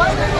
ওই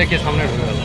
দেখে সামনে ঢুকে গেল?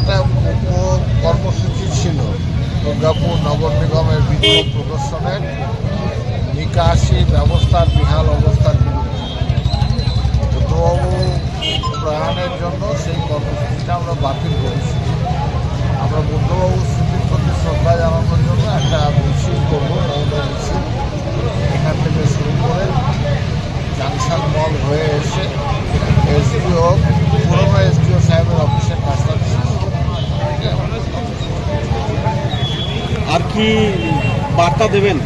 একটা কর্মসূচি ছিল। দুর্গাপুর নগর নিগমের বিক্ষোভ প্রদর্শনের নিকাশি ব্যবস্থার বিহাল অবস্থার বিরুদ্ধে। তো প্রয়াণের জন্য সেই কর্মসূচিটা আমরা বাতিল করেছি। কি বার্তা দেবেন?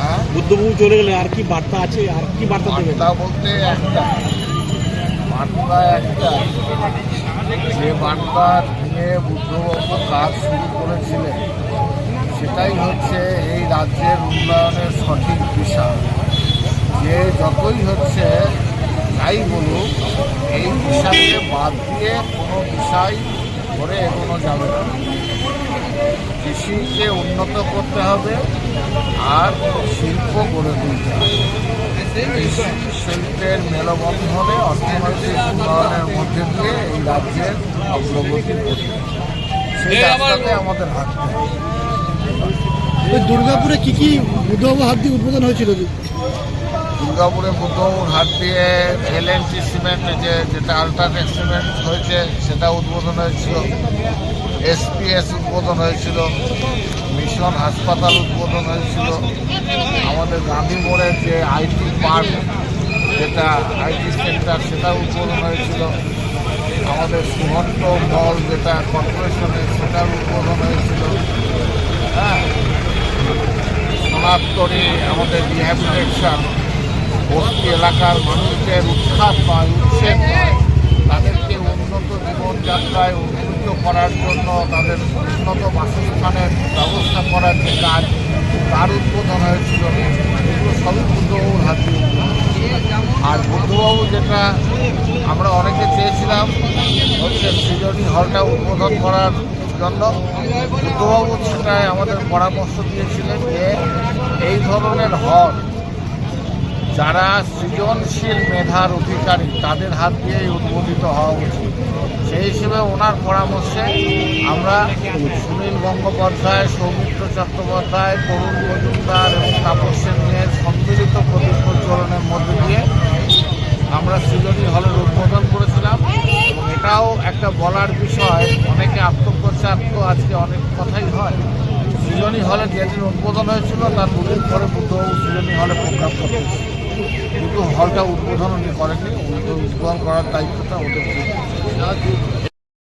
হ্যাঁ? বুদ্ধবাবু চলে গেলে আর কি বার্তা আছে আর কি বার্তা দেবেন? বার্তা বলতে একটা। বার্তা একটা। যে বার্তা নিয়ে বুদ্ধবাবু কাজ শুরু করেছিলেন সেটাই হচ্ছে এই রাজ্যের উন্নয়নের সঠিক দিশা। যে যতই হচ্ছে যাই বলুক এই দিশাকে বাদ দিয়ে কোনো বিষয় করে এগোনো যাবে না। কৃষিকে উন্নত করতে হবে আর শিল্প গড়ে তুলতে হবে। কৃষি শিল্পের মেলবন্ধনে অর্থনৈতিক উন্নয়নের মধ্যে দিয়ে এই রাজ্যের অগ্রগতি করতে হবে। সেই রাস্তাতে আমাদের হাঁটতে হবে। দুর্গাপুরে কি কি বুদ্ধবাবু হাত দিয়ে উদ্বোধন হয়েছিল? দুর্গাপুরে বুদ্ধবাবুর হাত দিয়ে এলএনটি সিমেন্ট যে যেটা আলট্রাটেক সিমেন্ট হয়েছে সেটা উদ্বোধন হয়েছিল। এসপিএস উদ্বোধন হয়েছিল, মিশন হাসপাতাল উদ্বোধন হয়েছিল। আমাদের গান্ধী যে আইটি পার্ক, যেটা আইটি সেন্টার, সেটা উদ্বোধন হয়েছিল। আমাদের সুহন্ত মল যেটা কর্পোরেশনের সেটার উদ্বোধন হয়েছিল। হ্যাঁ? আমাদের রিহ্যাবিলিটেশন বস্তি এলাকার মানুষদের উৎসাহ নয় উচ্ছেদ নয়, তাদেরকে উন্নত জীবনযাত্রায় উন্নীত করার জন্য তাদের উন্নত বাসস্থানের ব্যবস্থা করার যে কাজ, তার উদ্বোধন হয়েছিল। এগুলো সবই বুদ্ধবাবুর হাত আর বুদ্ধবাবু যেটা আমরা অনেকে চেয়েছিলাম, হচ্ছে সৃজনী হলটা উদ্বোধন করার জন্য। বুদ্ধবাবু সেটাই আমাদের পরামর্শ দিয়েছিলেন যে, এই ধরনের হল যারা সৃজনশীল মেধার অধিকারী, তাদের হাত দিয়েই উদ্বোধিত হওয়া উচিত। সেই হিসেবে ওনার পরামর্শে আমরা সুনীল গঙ্গোপাধ্যায়, সৌমিত্র চট্টোপাধ্যায়, তরুণ মজুমদার এবং তাপস সেনের সম্মিলিত প্রদীপ প্রজ্বলনের মধ্যে দিয়ে আমরা সৃজনী হলের উদ্বোধন করেছিলাম। এবং এটাও একটা বলার বিষয়, অনেকে আত্মপ্রচার তো আজকে অনেক কথাই হয়। সৃজনী হলে যেদিন উদ্বোধন হয়েছিল, তার দুদিন পরে বুদ্ধবাবু সৃজনী হলে প্রোগ্রাম করতেছে কিন্তু হলটা উদ্বোধন উনি করেননি উনি উদ্বোধন করার দায়িত্বটা ওদের।